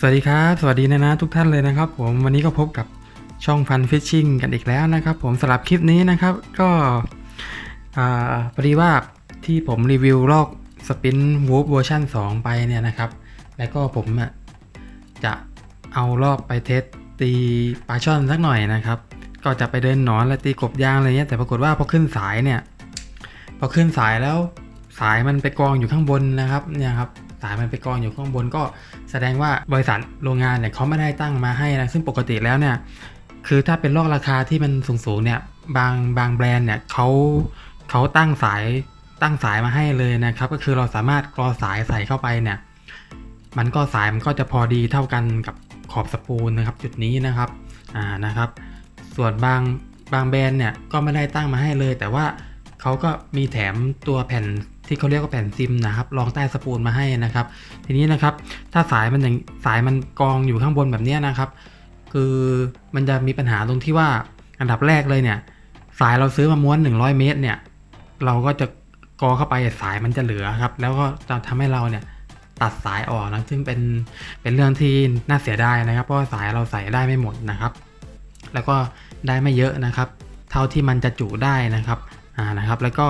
สวัสดีครับ สวัสดีนะนะทุกท่านเลยนะครับ ผมวันนี้ก็พบกับช่องฟันฟิชชิ่งกันอีกแล้วนะครับ ผมสำหรับคลิปนี้นะครับ ก็พอดีว่าที่ผมรีวิวลอกสปินวูฟเวอร์ชัน2 ไปเนี่ยนะครับ แล้วก็ผมจะเอาลอกไปเทสตีปลาช่อนสักหน่อยนะครับ ก็จะไปเดินหนอนและตีกบยางอะไรเงี้ยแต่ปรากฏว่าพอขึ้นสายเนี่ยพอขึ้นสายแล้วสายมันไปกองอยู่ข้างบนนะครับเนี่ยครับ สายมันไปกองอยู่ข้างบนก็แสดงว่าบริษัทโรงงานเนี่ยเขาไม่ได้ตั้งมาให้นะซึ่งปกติแล้วเนี่ยคือถ้าเป็นลอกราคาที่มันสูงๆเนี่ยบางบางแบรนด์เนี่ยเขาเขาตั้งสายตั้งสายมาให้เลยนะครับ ก็คือเราสามารถกรอสายใส่เข้าไปเนี่ยมันก็สายมันก็จะพอดีเท่ากันกับขอบสปูลนะครับ จุดนี้นะครับอ่านะครับ ส่วนบางบางแบรนด์เนี่ยก็ไม่ได้ตั้งมาให้เลย แต่ว่าเขาก็มีแถมตัวแผ่น ที่เขาเรียกว่าแผ่นซิมนะครับรองใต้สปูลมาให้นะครับ ทีนี้นะครับ ถ้าสายมันอย่างสายมันกองอยู่ข้างบนแบบนี้นะครับ คือมันจะมีปัญหาตรงที่ว่าอันดับแรกเลยเนี่ย สายเราซื้อมาม้วน 100 เมตรเนี่ย เราก็จะกอเข้าไปสายมันจะเหลือครับ แล้วก็จะทำให้เราเนี่ยตัดสายออกนะซึ่งเป็นเป็นเรื่องที่น่าเสียดายนะครับ เพราะาสายเราใส่ได้ไม่หมดนะครับ แล้วก็ได้ไม่เยอะนะครับ เท่าที่มันจะจุได้นะครับอ่านะครับ แล้วก็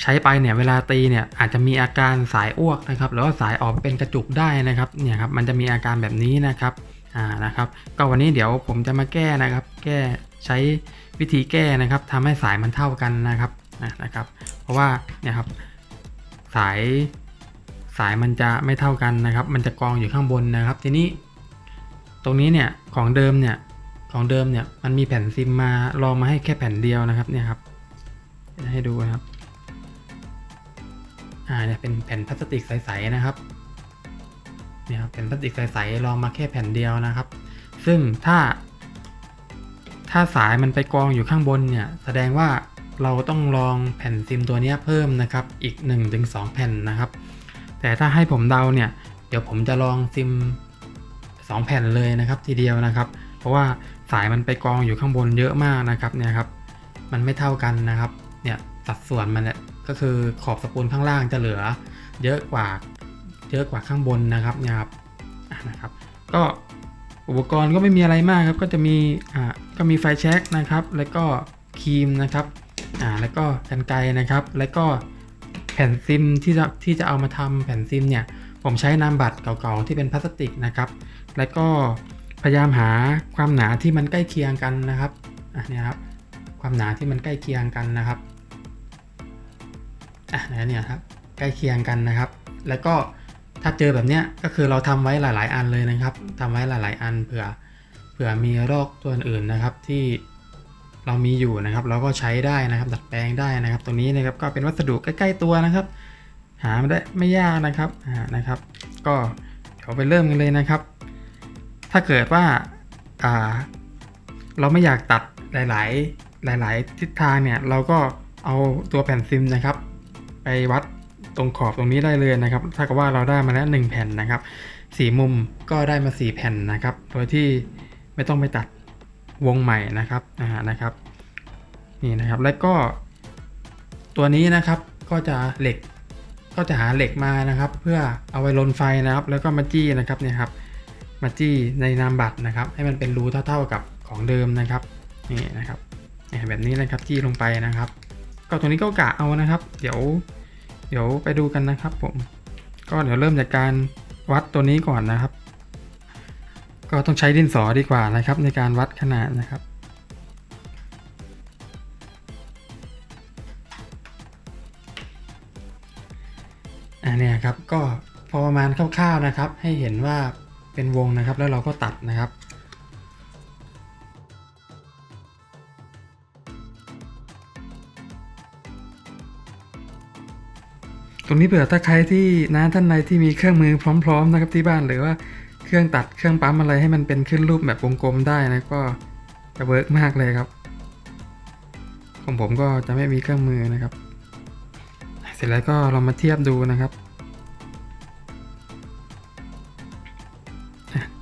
ใช้ไปเนี่ยเวลาตีเนี่ยอาจจะมีอาการสายอ้วกนะครับหรือว่าสายออกเป็นกระจุกได้นะครับเนี่ยครับมันจะมีอาการแบบนี้นะครับอ่านะครับ ก็วันนี้เดี๋ยวผมจะมาแก้นะครับ แก้ใช้วิธีแก้นะครับทำให้สายมันเท่ากันนะครับนะครับ เพราะว่าเนี่ยครับสายสายมันจะไม่เท่ากันนะครับ มันจะกองอยู่ข้างบนนะครับ ทีนี้ ตรงนี้เนี่ยของเดิมเนี่ยของเดิมเนี่ยมันมีแผ่นซิมมาลองมาให้แค่แผ่นเดียวนะครับเนี่ยครับให้ดูนะครับ อ่าเนี่ยเป็นแผ่นพลาสติกใสๆนะครับเนี่ยครับแผ่นพลาสติกใสๆลองมาแค่แผ่นเดียวนะครับ ซึ่งถ้า ถ้าสายมันไปกองอยู่ข้างบนเนี่ยแสดงว่าเราต้องลองแผ่นซิมตัวนี้เพิ่มนะครับอีก 1-2 แผ่นนะครับ แต่ถ้าให้ผมเดาเนี่ย เดี๋ยวผมจะลองซิม 2 แผ่นเลยนะครับทีเดียวนะครับ เพราะว่าสายมันไปกองอยู่ข้างบนเยอะมากนะครับเนี่ยครับมันไม่เท่ากันนะครับเนี่ย สัดส่วนมันเนี่ยก็คือขอบสปูลข้างล่างจะเหลือ เยอะกว่าเยอะกว่าข้างบนนะครับเนี่ยครับนะครับ ก็อุปกรณ์ก็ไม่มีอะไรมากครับ ก็จะมีอ่าก็มีไฟแช็กนะครับ แล้วก็ครีมนะครับอ่าแล้วก็กันไกนะครับ แล้วก็แผ่นซิมที่จะที่จะเอามาทำแผ่นซิมเนี่ยผมใช้นามบัตรเก่าๆที่เป็นพลาสติกนะครับ แล้วก็พยายามหาความหนาที่มันใกล้เคียงกันนะครับอะเนี่ยครับความหนาที่มันใกล้เคียงกันนะครับ อะเนี่ยครับใกล้เคียงกันนะครับ แล้วก็ถ้าเจอแบบเนี้ยก็คือเราทำไว้หลาย ๆ อันเลยนะครับทำไว้หลาย ๆ อันเผื่อเผื่อมีโรคตัวอื่นนะครับที่เรามีอยู่นะครับ เราก็ใช้ได้นะครับ ดัดแปลงได้นะครับ ตรงนี้นะครับก็เป็นวัสดุใกล้ ๆ ตัวนะครับ หาไม่ได้ไม่ยากนะครับอ่านะครับ ก็เดี๋ยวไปเริ่มกันเลยนะครับ ถ้าเกิดว่าอ่าเราไม่อยากตัดหลาย ๆ หลาย ๆ ทิศทางเนี่ยเราก็เอาตัวแผ่นซิมนะครับ ไปวัดตรงขอบตรงนี้ได้เลยนะครับ ถ้ากับว่าเราได้มาแล้วหนึ่งแผ่นนะครับสีมุมก็ได้มาสี่แผ่นนะครับ โดยที่ไม่ต้องไปตัดวงใหม่นะครับอ่านะครับนี่นะครับแล้วก็ ตัวนี้นะครับก็จะเหล็กก็จะหาเหล็กมานะครับ เพื่อเอาไว้ลนไฟนะครับ แล้วก็มาจี้นะครับเนี่ยครับมาจี้ในนามบัตรนะครับ ให้มันเป็นรูเท่าๆกับของเดิมนะครับนี่นะครับแบบนี้นะครับจี้ลงไปนะครับ ก็ตรงนี้ก็กะเอานะครับ เดี๋ยว เดี๋ยวไปดูกันนะครับ ผม ก็เดี๋ยวเริ่มจากการวัดตัวนี้ก่อนนะครับ ก็ต้องใช้ดินสอดีกว่านะครับ ในการวัดขนาดนะครับอ่าเนี่ยครับก็พอประมาณคร่าวๆนะครับ ให้เห็นว่าเป็นวงนะครับ แล้วเราก็ตัดนะครับ รงนี้เผื่อถ้าใครที่นะท่านใดที่มีเครื่องมือพร้อม ๆ นะครับที่บ้านหรือว่าเครื่องตัดเครื่องปั๊มอะไรให้มันเป็นขึ้นรูปแบบวงกลมได้นะก็จะเวิร์กมากเลยครับ ของผมก็จะไม่มีเครื่องมือนะครับ เสร็จแล้วก็เรามาเทียบดูนะครับ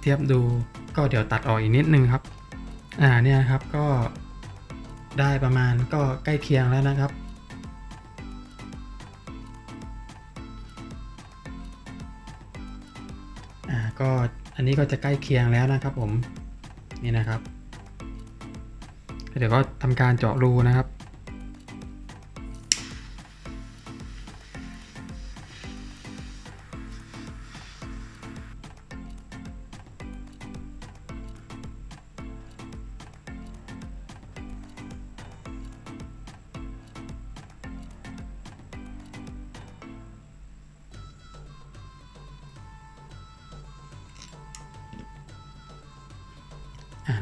เทียบดูก็เดี๋ยวตัดออกอีกนิดนึงครับ อ่าเนี่ยครับก็ได้ประมาณก็ใกล้เคียงแล้วนะครับ ก็อันนี้ก็จะใกล้เคียงแล้วนะครับผมนี่นะครับ เดี๋ยวก็ทำการเจาะรูนะครับ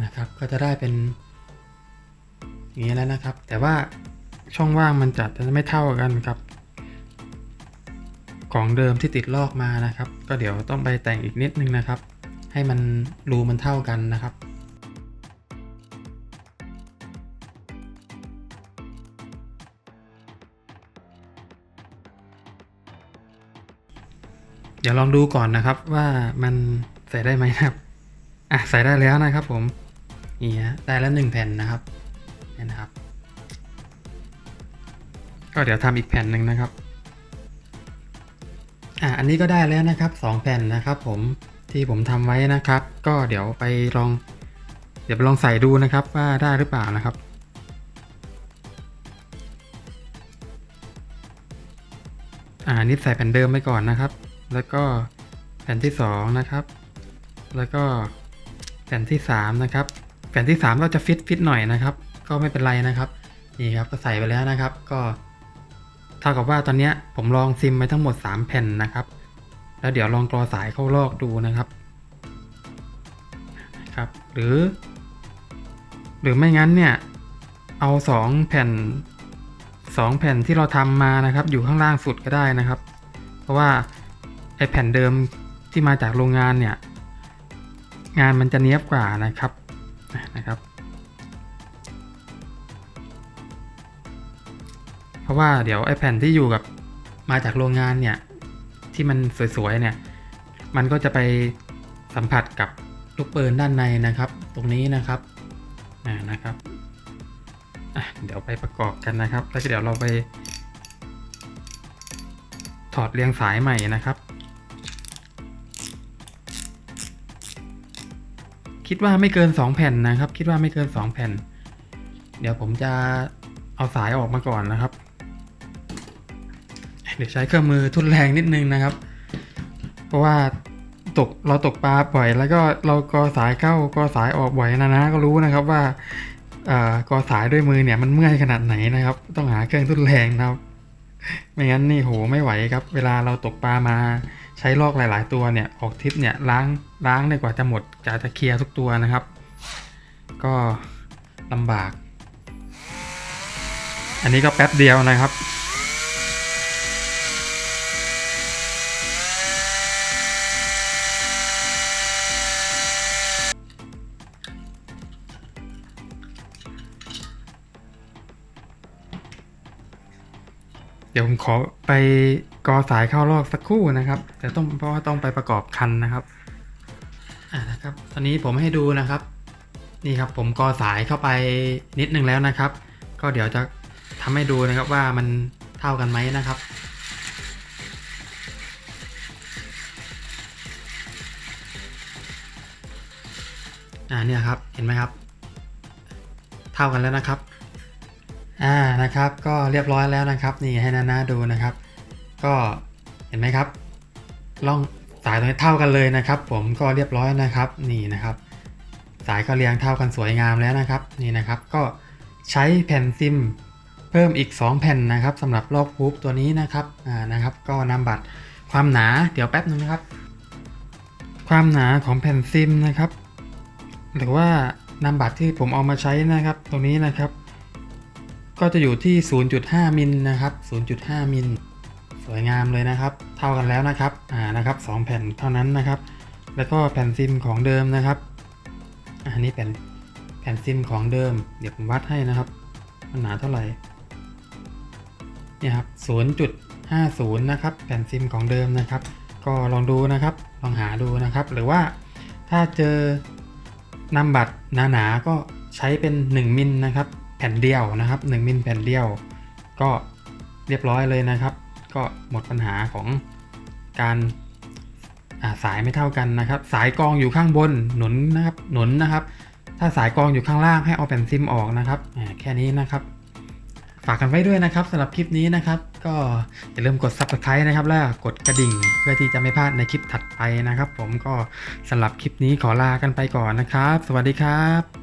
นะครับ ก็จะได้เป็นอย่างนี้แล้วนะครับ แต่ว่าช่องว่างมันจะจะไม่เท่ากันกับของเดิมที่ติดลอกมานะครับ ก็เดี๋ยวต้องไปแต่งอีกนิดนึงนะครับ ให้มันรูมันเท่ากันนะครับเดี๋ยวลองดูก่อนนะครับว่ามันใส่ได้ไหมนะครับ อะใส่ได้แล้วนะครับผม นี่ฮะได้แล้วหนึ่งแผ่นนะครับเนี่นะครับ ก็เดี๋ยวทำอีกแผ่นหนึ่งนะครับอะอันนี้ก็ได้แล้วนะครับสองแผ่นนะครับ ผมที่ผมทำไว้นะครับ ก็เดี๋ยวไปลอง เดี๋ยวไปลองใส่ดูนะครับ ว่าได้หรือเปล่านะครับอ่านี่ใส่แผ่นเดิมไปก่อนนะครับ แล้วก็แผ่นที่สองนะครับ แล้วก็แผ่นที่สามนะครับ แผ่นที่สามเราจะฟิตฟิตหน่อยนะครับ ก็ไม่เป็นไรนะครับนี่ครับก็ใส่ไปแล้วนะครับ ก็เท่ากับว่าตอนนี้ผมลองซิมไปทั้งหมด 3 แผ่นนะครับ แล้วเดี๋ยวลองกรอสายเข้าลอกดูนะครับครับ หรือ หรือไม่งั้นเนี่ยเอา 2 แผ่น 2 แผ่นที่เราทำมานะครับ อยู่ข้างล่างสุดก็ได้นะครับ เพราะว่าไอแผ่นเดิมที่มาจากโรงงานเนี่ย งานมันจะเนี้ยบกว่านะครับ นะครับ เพราะว่าเดี๋ยวไอแผ่นที่อยู่กับมาจากโรงงานเนี่ย ที่มันสวยๆเนี่ย มันก็จะไปสัมผัสกับลูกปืนด้านในนะครับ ตรงนี้นะครับอ่านะครับเดี๋ยวไปประกอบกันนะครับ แล้วก็เดี๋ยวเราไป ถอดเรียงสายใหม่นะครับ คิดว่าไม่เกิน 2 แผ่นนะครับ คิดว่าไม่เกิน 2 แผ่น เดี๋ยวผมจะเอาสายออกมาก่อนนะครับ เดี๋ยวใช้เครื่องมือทุนแรงนิดนึงนะครับ เพราะว่าตกเราตกปลาบ่อยแล้วก็เรากอสายเข้ากอสายออกบ่อยนะนะก็รู้นะครับว่าเออกอสายด้วยมือเนี่ยมันเมื่อยขนาดไหนนะครับ ต้องหาเครื่องทุนแรงนะครับ ไม่งั้นนี่โหไม่ไหวครับ เวลาเราตกปลามา ใช้ลอกหลาย ๆ ตัวเนี่ยออกทิปเนี่ยล้างล้างเนี่ยกว่าจะหมดจะจะเคลียร์ทุกตัวนะครับ ก็ลำบาก อันนี้ก็แป๊บเดียวนะครับเดี๋ยวผมขอไป กอสายเข้าลอกสักครู่นะครับแต่ต้องเพราะว่าต้องไปประกอบคันนะครับอ่านะครับ ตอนนี้ผมให้ดูนะครับ นี่ครับผมกอสายเข้าไปนิดนึงแล้วนะครับ ก็เดี๋ยวจะทำให้ดูนะครับว่ามันเท่ากันไหมนะครับอ่าเนี่ยครับเห็นไหมครับ เท่ากันแล้วนะครับอ่านะครับ ก็เรียบร้อยแล้วนะครับ นี่ให้นานาดูนะครับ ก็เห็นไหมครับล่องสายตรงนี้เท่ากันเลยนะครับ ผมก็เรียบร้อยนะครับนี่นะครับ สายก็เรียงเท่ากันสวยงามแล้วนะครับนี่นะครับก็ใช้แผ่นซิมเพิ่มอีก 2 แผ่นนะครับสำหรับลอกพูบตัวนี้นะครับอ่านะครับ ก็นำบัตรความหนาเดี๋ยวแป๊บนึงนะครับ ความหนาของแผ่นซิมนะครับ หรือว่านำบัตรที่ผมเอามาใช้นะครับ ตรงนี้นะครับ ก็จะอยู่ที่ 0.5 มิลนะครับ 0.5 มิล วยงามเลยนะครับ เท่ากันแล้วนะครับอ่านะครับ 2 แผ่นเท่านั้นนะครับ แล้วก็แผ่นซิมของเดิมนะครับอันนี้เป็นแผ่นซิมของเดิม เดี๋ยวผมวัดให้นะครับมันหนาเท่าไหร่เนี่ยครับ0.50 นะครับ แผ่นซิมของเดิมนะครับ ก็ลองดูนะครับ ลองหาดูนะครับ หรือว่าถ้าเจอนำบัตรหนาๆก็ใช้เป็น 1 มิลนะครับ แผ่นเดียวนะครับ 1 มิลแผ่นเดียว ก็เรียบร้อยเลยนะครับ ก็หมดปัญหาของการาสายไม่เท่ากันนะครับ สายกองอยู่ข้างบนหนุนนะครับหนุนนะครับ ถ้าสายกองอยู่ข้างล่างให้เอาแผ่นซิมออกนะครับแค่นี้นะครับ ฝากกันไว้ด้วยนะครับสำหรับคลิปนี้นะครับ ก็อย่าลืมกด subscribe นะครับ แล้วกดกระดิ่งเพื่อที่จะไม่พลาดในคลิปถัดไปนะครับ ผมก็สำหรับคลิปนี้ขอลากันไปก่อนนะครับ สวัสดีครับ